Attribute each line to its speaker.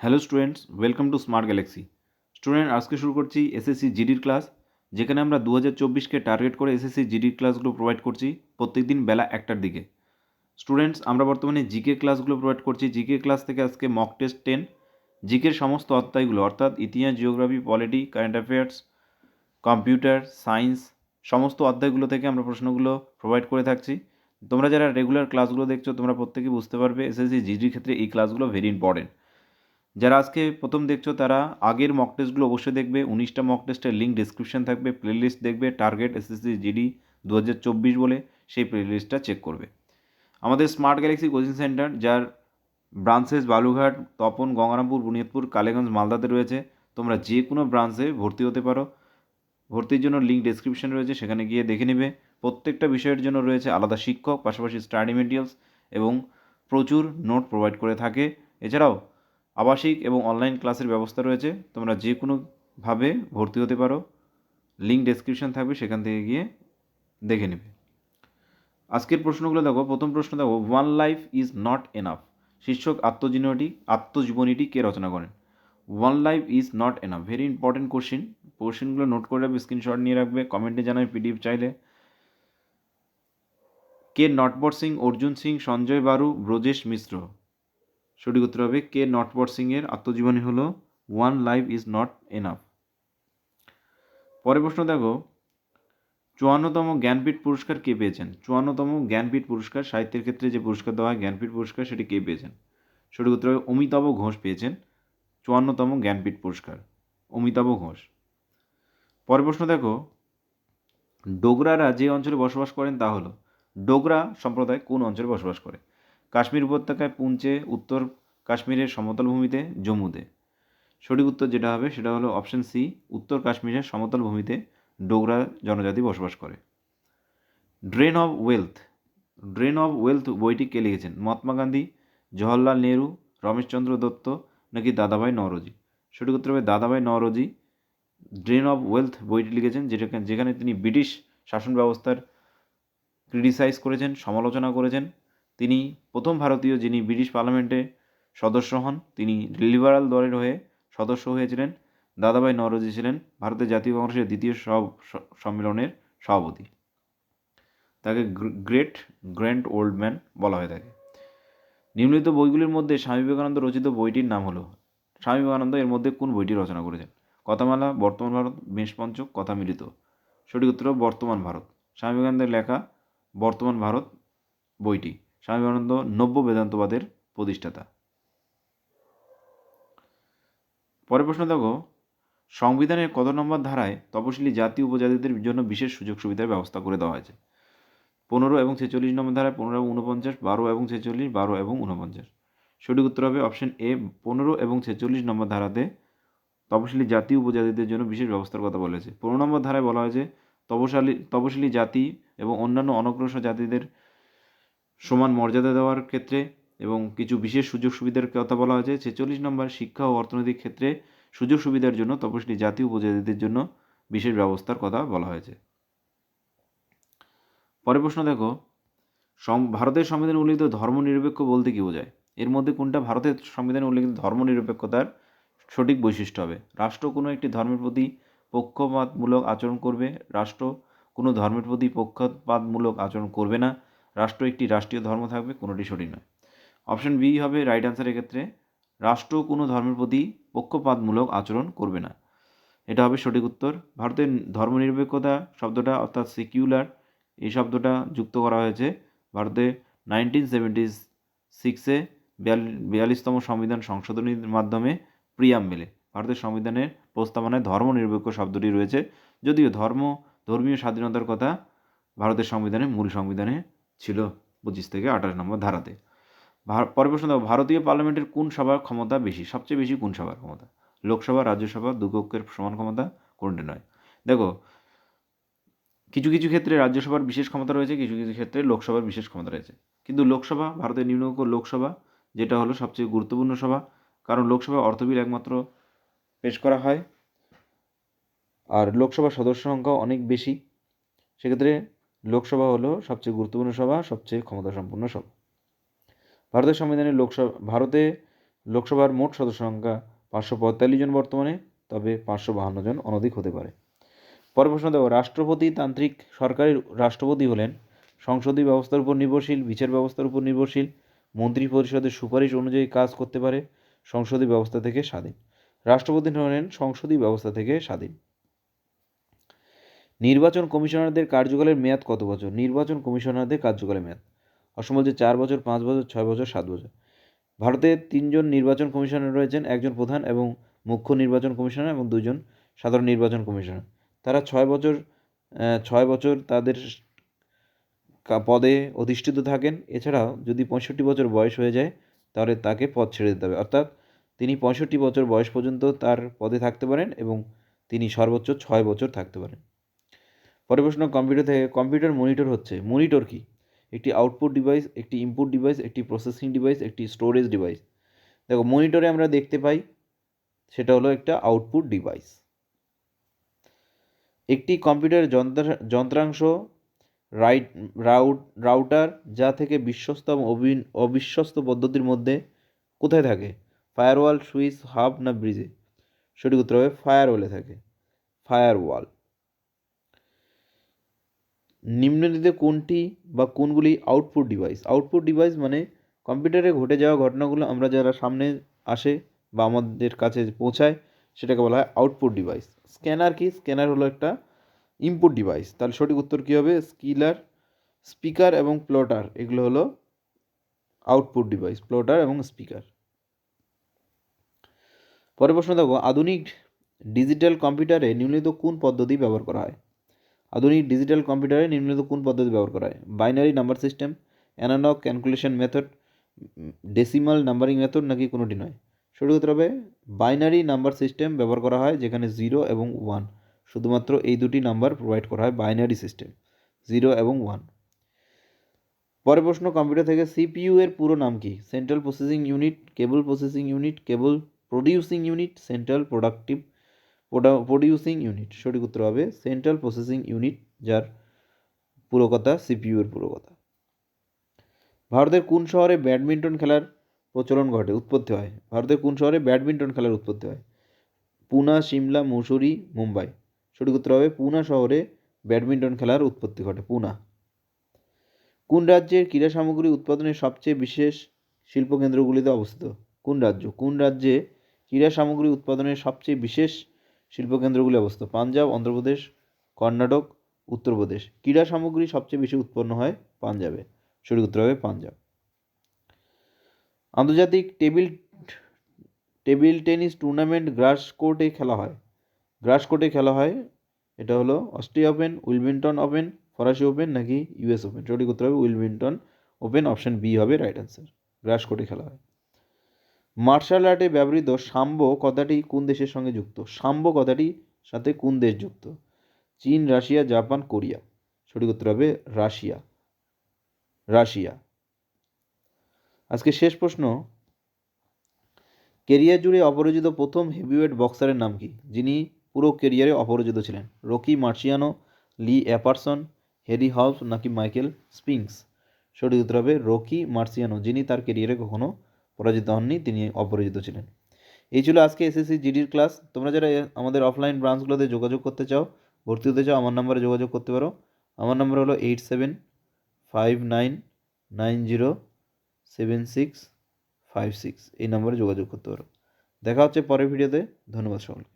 Speaker 1: Hello students, welcome to smart galaxy. Student, আজকে শুরু করছি এসএসসি জিডির ক্লাস, যেখানে আমরা দু হাজার চব্বিশকে টার্গেট করে এসএসসি জিডির ক্লাসগুলো প্রোভাইড করছি প্রত্যেকদিন বেলা একটার দিকে। স্টুডেন্টস, আমরা বর্তমানে জিকে ক্লাসগুলো প্রোভাইড করছি। জিকে ক্লাস থেকে আজকে মক টেস্ট টেন জিকের সমস্ত অধ্যায়গুলো, অর্থাৎ ইতিহাস geography polity current affairs computer science সমস্ত অধ্যায়গুলো থেকে আমরা প্রশ্নগুলো প্রোভাইড করে থাকছি। তোমরা যারা রেগুলার ক্লাসগুলো দেখছ, তোমরা প্রত্যেকেই বুঝতে পারবে এসএসসি জিডির ক্ষেত্রে এই ক্লাসগুলো ভেরি ইম্পর্টেন্ট যারা আজকে প্রথম দেখছ, তারা আগের মক টেস্টগুলো অবশ্যই দেখবে। উনিশটা মক টেস্টের লিঙ্ক ডিসক্রিপশন থাকবে প্লেলিস্ট দেখবে টার্গেট এসএসসি জিডি দু হাজার চব্বিশ বলে সেই প্লেলিস্টটা চেক করবে। আমাদের স্মার্ট গ্যালাক্সি কোচিং সেন্টার যার ব্রাঞ্চেস বালুঘাট তপন, গঙ্গারামপুর, বুনিয়াদপুর, কালেগঞ্জ, মালদাতে রয়েছে, তোমরা যে কোনো ব্রাঞ্চে ভর্তি হতে পারো। ভর্তির জন্য লিঙ্ক ডিসক্রিপশন রয়েছে, সেখানে গিয়ে দেখে নেবে। প্রত্যেকটা বিষয়ের জন্য রয়েছে আলাদা শিক্ষক, পাশাপাশি স্টাডি মেটেরিয়ালস এবং প্রচুর নোট প্রোভাইড করে থাকে। এছাড়াও আবাসিক এবং অনলাইন ক্লাসের ব্যবস্থা রয়েছে। তোমরা যে কোনোভাবে ভর্তি হতে পারো। লিঙ্ক ডেসক্রিপশন থাকবে, সেখান থেকে গিয়ে দেখে নেবে। আজকের প্রশ্নগুলো দেখো। প্রথম প্রশ্ন দেখো one life is not enough শীর্ষক আত্মজীবনীটি আত্মজীবনীটি কে রচনা করেন? One life is not enough very important question কোশ্চিনগুলো note করে রাখবে স্ক্রিনশট নিয়ে রাখবে কমেন্টে জানাবে পিডিএফ চাইলে। কে নটবর সিং, অর্জুন সিং, সঞ্জয় বারু, ব্রজেশ মিশ্র? সঠিক উত্তর হবে কে নটবর সিংয়ের আত্মজীবনী হলো one life is not enough. পরের প্রশ্ন দেখো, চুয়ান্নতম জ্ঞানপীঠ পুরস্কার কে পেয়েছেন? চুয়ান্নতম জ্ঞানপীঠ পুরস্কার, সাহিত্যের ক্ষেত্রে যে পুরস্কার দেওয়া হয়, জ্ঞানপীঠ পুরস্কার, সেটি কে পেয়েছেন? সঠিক উত্তর হবে অমিতাভ ঘোষ পেয়েছেন, চুয়ান্নতম জ্ঞানপীঠ পুরস্কার, অমিতাভ ঘোষ। পরের প্রশ্ন দেখো, ডোগরারা যে অঞ্চলে বসবাস করেন তা হলো, ডোগরা সম্প্রদায় কোন অঞ্চলে বসবাস করে? কাশ্মীর উপত্যকায় পুঞ্চে উত্তর কাশ্মীরের সমতল ভূমিতে, জম্মুতে। সঠিক উত্তর যেটা হবে সেটা হলো অপশন সি উত্তর কাশ্মীরের সমতল ভূমিতে ডোগরা জনজাতি বসবাস করে। Drain of wealth drain of wealth বইটি কে লিখেছেন? মহাত্মা গান্ধী, জওহরলাল নেহরু, রমেশচন্দ্র দত্ত নাকি দাদাভাই নওরোজি? সঠিক উত্তর হবে দাদাভাই নওরোজি। ড্রেন অফ ওয়েলথ বইটি লিখেছেন যেটা যেখানে তিনি ব্রিটিশ শাসন ব্যবস্থার ক্রিটিসাইজ করেছেন, সমালোচনা করেছেন। তিনি প্রথম ভারতীয় যিনি ব্রিটিশ পার্লামেন্টে সদস্য হন, তিনি লিবারাল দলের হয়ে সদস্য হয়েছিলেন। দাদাভাই নরজি ছিলেন ভারতের জাতীয় কংগ্রেসের দ্বিতীয় সব সম্মেলনের সভাপতি। তাকে গ্রেট গ্র্যান্ড ওল্ড ম্যান বলা হয়ে থাকে নিম্নলিখিত বইগুলির মধ্যে স্বামী বিবেকানন্দ রচিত বইটির নাম হলো, স্বামী বিবেকানন্দ এর মধ্যে কোন বইটি রচনা করেছেন? কথামালা, বর্তমান ভারত মেষপঞ্চক কথা মিলিত। সঠিক উত্তর বর্তমান ভারত। স্বামী বিবেকানন্দের লেখা বর্তমান ভারত বইটি। স্বামী বিবেকানন্দ নব্য বেদান্তবাদের প্রতিষ্ঠাতা। পরের প্রশ্ন দেখো, সংবিধানের কত নম্বর ধারায় তপশিলি জাতি উপজাতিদের জন্য বিশেষ সুযোগ সুবিধার ব্যবস্থা করে দেওয়া হয়েছে? পনেরো এবং ছেচল্লিশ নম্বর ধারায় পনেরো এবং উনপঞ্চাশ বারো এবং ছেচল্লিশ, বারো এবং উনপঞ্চাশ সঠিক উত্তর হবে অপশন এ, পনেরো এবং ছেচল্লিশ নম্বর ধারাতে তপশিলি জাতি উপজাতিদের জন্য বিশেষ ব্যবস্থার কথা বলেছে পনেরো নম্বর ধারায় বলা হয়েছে, তপশালী, তপশিলি জাতি এবং অন্যান্য অনগ্রসর জাতিদের সমান মর্যাদা দেওয়ার ক্ষেত্রে এবং কিছু বিশেষ সুযোগ সুবিধার কথা বলা হয়েছে। ছেচল্লিশ নম্বর, শিক্ষা ও অর্থনৈতিক ক্ষেত্রে সুযোগ সুবিধার জন্য তপশিলি জাতি উপজাতিদের জন্য বিশেষ ব্যবস্থার কথা বলা হয়েছে। পরের প্রশ্ন দেখো ভারতের সংবিধানে উল্লিখিত ধর্মনিরপেক্ষ বলতে কী বোঝায়? এর মধ্যে কোনটা ভারতের সংবিধানে উল্লিখিত ধর্মনিরপেক্ষতার সঠিক বৈশিষ্ট্য হবে? রাষ্ট্র কোনো একটি ধর্মের প্রতি পক্ষপাতমূলক আচরণ করবে? রাষ্ট্র কোনো ধর্মের প্রতি পক্ষপাতমূলক আচরণ করবে না? রাষ্ট্র একটি রাষ্ট্রীয় ধর্ম থাকবে, কোনোটি সঠিক নয়। অপশন বি হবে রাইট আনসারের ক্ষেত্রে, রাষ্ট্র কোনো ধর্মের প্রতি পক্ষপাতমূলক আচরণ করবে না। এটা হবে সঠিক উত্তর। ভারতের ধর্মনিরপেক্ষতা শব্দটা অর্থাৎ সেকিউলার এই শব্দটা যুক্ত করা হয়েছে ভারতে নাইনটিন সেভেন্টি সিক্সে বিয়াল্লিশতম সংবিধান সংশোধনীর মাধ্যমে প্রিয়াম্বেলে। ভারতের সংবিধানের প্রস্তাবনায় ধর্মনিরপেক্ষ শব্দটি রয়েছে। যদিও ধর্ম, ধর্মীয় স্বাধীনতার কথা ভারতের সংবিধানে মূল সংবিধানে ছিল পঁচিশ থেকে আঠাশ নম্বর ধারাতে। পরের প্রশ্ন ভারতীয় পার্লামেন্টের কোন সভার ক্ষমতা বেশি? সবচেয়ে বেশি কোন সভার ক্ষমতা? লোকসভা, রাজ্যসভা দুকক্ষের সমান ক্ষমতা? কোনটি নয়। দেখো, কিছু কিছু ক্ষেত্রে রাজ্যসভার বিশেষ ক্ষমতা রয়েছে, কিছু কিছু ক্ষেত্রে লোকসভার বিশেষ ক্ষমতা রয়েছে। কিন্তু লোকসভা, ভারতের নিম্নকক্ষ লোকসভা, যেটা হলো সবচেয়ে গুরুত্বপূর্ণ সভা, কারণ লোকসভা অর্থবিল একমাত্র পেশ করা হয়। আর লোকসভার সদস্য সংখ্যা অনেক বেশি। সেক্ষেত্রে লোকসভা হলো সবচেয়ে গুরুত্বপূর্ণ সভা, সবচেয়ে ক্ষমতা সম্পন্ন সভা। ভারতের সংবিধানে লোকসভা, ভারতে লোকসভার মোট সদস্য সংখ্যা পাঁচশো পঁয়তাল্লিশ জন বর্তমানে, তবে পাঁচশো বাহান্ন জন অনধিক হতে পারে। পরের প্রশ্ন দেখো, রাষ্ট্রপতি তান্ত্রিক সরকারের রাষ্ট্রপতি হলেন, সংসদীয় ব্যবস্থার উপর নির্ভরশীল, বিচার ব্যবস্থার উপর নির্ভরশীল, মন্ত্রী পরিষদের সুপারিশ অনুযায়ী কাজ করতে পারে, সংসদীয় ব্যবস্থা থেকে স্বাধীন। রাষ্ট্রপতি হলেন, সংসদীয় ব্যবস্থা থেকে স্বাধীন। নির্বাচন কমিশনারদের কার্যকালের মেয়াদ কত বছর? নির্বাচন কমিশনারদের কার্যকালের মেয়াদ। অসম বলছে চার বছর, পাঁচ বছর, ছয় বছর, সাত বছর। ভারতে তিনজন নির্বাচন কমিশনার রয়েছেন, একজন প্রধান এবং মুখ্য নির্বাচন কমিশনার এবং দুজন সাধারণ নির্বাচন কমিশনার। তারা ছয় বছর ছয় বছর তাদের পদে অধিষ্ঠিত থাকেন। এছাড়াও যদি পঁয়ষট্টি বছর বয়স হয়ে যায়, তাহলে তাকে পদ ছেড়ে দিতে হবে। অর্থাৎ তিনি পঁয়ষট্টি বছর বয়স পর্যন্ত তার পদে থাকতে পারেন এবং তিনি সর্বোচ্চ ছয় বছর থাকতে পারেন। পরের প্রশ্ন কম্পিউটার থেকে কম্পিউটার মনিটর হচ্ছে। মনিটর কি? একটি আউটপুট ডিভাইস একটি ইনপুট ডিভাইস একটি প্রসেসিং ডিভাইস একটি স্টোরেজ ডিভাইস দেখো মনিটরে আমরা দেখতে পাই, সেটা হলো একটা আউটপুট ডিভাইস একটি কম্পিউটারের যন্ত্র যন্ত্রাংশ রাইট রাউট রাউটার যা থেকে বিশ্বস্ত অবিশ্বস্ত পদ্ধতির মধ্যে কোথায় থাকে? ফায়ারওয়াল সুইচ হাব না ব্রিজে সঠিক উত্তর হবে ফায়ারওয়ালে থাকে। ফায়ারওয়াল নিম্নলিখিত কোনটি বা কোনগুলি আউটপুট ডিভাইস আউটপুট ডিভাইস মানে কম্পিউটারে ঘটে যাওয়া ঘটনাগুলো আমরা যারা সামনে আসে বা আমাদের কাছে পৌঁছায়, সেটাকে বলা হয় আউটপুট ডিভাইস স্ক্যানার কি? স্ক্যানার হলো একটা ইনপুট ডিভাইস তাহলে সঠিক উত্তর কী হবে? স্কিলার স্পিকার এবং প্লটার এগুলো হলো আউটপুট ডিভাইস প্লটার এবং স্পিকার পরের প্রশ্ন দেখো, আধুনিক ডিজিটাল কম্পিউটারে নিম্নলিখিত কোন পদ্ধতি ব্যবহার করা হয়? আধুনিক ডিজিটাল কম্পিউটারে নিম্নলিখিত কোন পদ্ধতি ব্যবহার করা হয়? Binary number system, analog calculation method, decimal numbering method নাকি কোনোটি নয়? সঠিক উত্তর হবে, বাইনারি নাম্বার সিস্টেম ব্যবহার করা হয় যেখানে জিরো এবং ওয়ান, শুধুমাত্র এই দুটি নাম্বার প্রোভাইড করা হয় বাইনারি সিস্টেম, জিরো এবং ওয়ান। পরের প্রশ্ন, কম্পিউটার থেকে সিপিইউ এর পুরো নাম কি? Central processing unit, cable processing unit, cable producing unit, central productive producing unit সঠিক উত্তর হবে সেন্ট্রাল প্রসেসিং ইউনিট যার পুরো কথা সিপিইউ এর পুরো কথা ভারতের কোন শহরে ব্যাডমিন্টন খেলার প্রচলন ঘটে? উৎপত্তি হয়। ভারতের কোন শহরে ব্যাডমিন্টন খেলার উৎপত্তি হয়? পুনা, সিমলা, মুসুরি, মুম্বাই। সঠিক উত্তর হবে পুনা শহরে ব্যাডমিন্টন খেলার উৎপত্তি ঘটে। পুনা। কোন রাজ্যের ক্রীড়া সামগ্রী উৎপাদনের সবচেয়ে বিশেষ শিল্পকেন্দ্রগুলিতে অবস্থিত? কোন রাজ্য? কোন রাজ্যে ক্রীড়া সামগ্রী উৎপাদনের সবচেয়ে বিশেষ শিল্পকেন্দ্রগুলি অবস্থিত। পাঞ্জাব, অন্ধ্রপ্রদেশ, কর্ণাটক, উত্তরপ্রদেশ। ক্রীড়া সামগ্রী সবচেয়ে বেশি উৎপন্ন হয় পাঞ্জাবে। সঠিক উত্তর হবে পাঞ্জাব। আন্তর্জাতিক table table tennis tournament grass কোর্টে খেলা হয়। গ্রাস কোর্টে খেলা হয়, এটা হলো অস্ট্রিয়া ওপেন, উইলমিন্টন ওপেন, ফরাসি ওপেন নাকি ইউএস ওপেন? সঠিক উত্তর হবে উইলমিন্টন ওপেন, অপশন বি হবে রাইট অ্যান্সার। গ্রাস কোর্টে খেলা হয়। মার্শাল আর্টে ব্যবহৃত সাম্ব কথাটি কোন দেশের সঙ্গে যুক্ত? সাম্ব কথাটি সাথে কোন দেশ যুক্ত? চীন, রাশিয়া, জাপান, কোরিয়া। সঠিক উত্তর হবে রাশিয়া। রাশিয়া। আজকে শেষ প্রশ্ন। কেরিয়ার জুড়ে অপরাজিত প্রথম হেভিওয়েট বক্সারের নাম কি? যিনি পুরো কেরিয়ারে অপরাজিত ছিলেন। রকি মার্শিয়ানো লি অ্যাপারসন, হেরি হাউস নাকি মাইকেল স্পিংস? সঠিক উত্তর হবে রকি মার্সিয়ানো যিনি তার কেরিয়ারে কখনো পরাজিত হননি, তিনি অপরাজিত ছিলেন। এই ছিল আজকে এসএসসি জিডির ক্লাস তোমরা যারা আমাদের অফলাইন ব্রাঞ্চগুলোতে যোগাযোগ করতে চাও, ভর্তি হতে চাও, আমার নাম্বারে যোগাযোগ করতে পারো। আমার নাম্বার হলো eight seven five nine nine zero seven six five six এই নম্বরে যোগাযোগ করতে পারো। দেখা হচ্ছে পরের ভিডিওতে ধন্যবাদ সকলকে।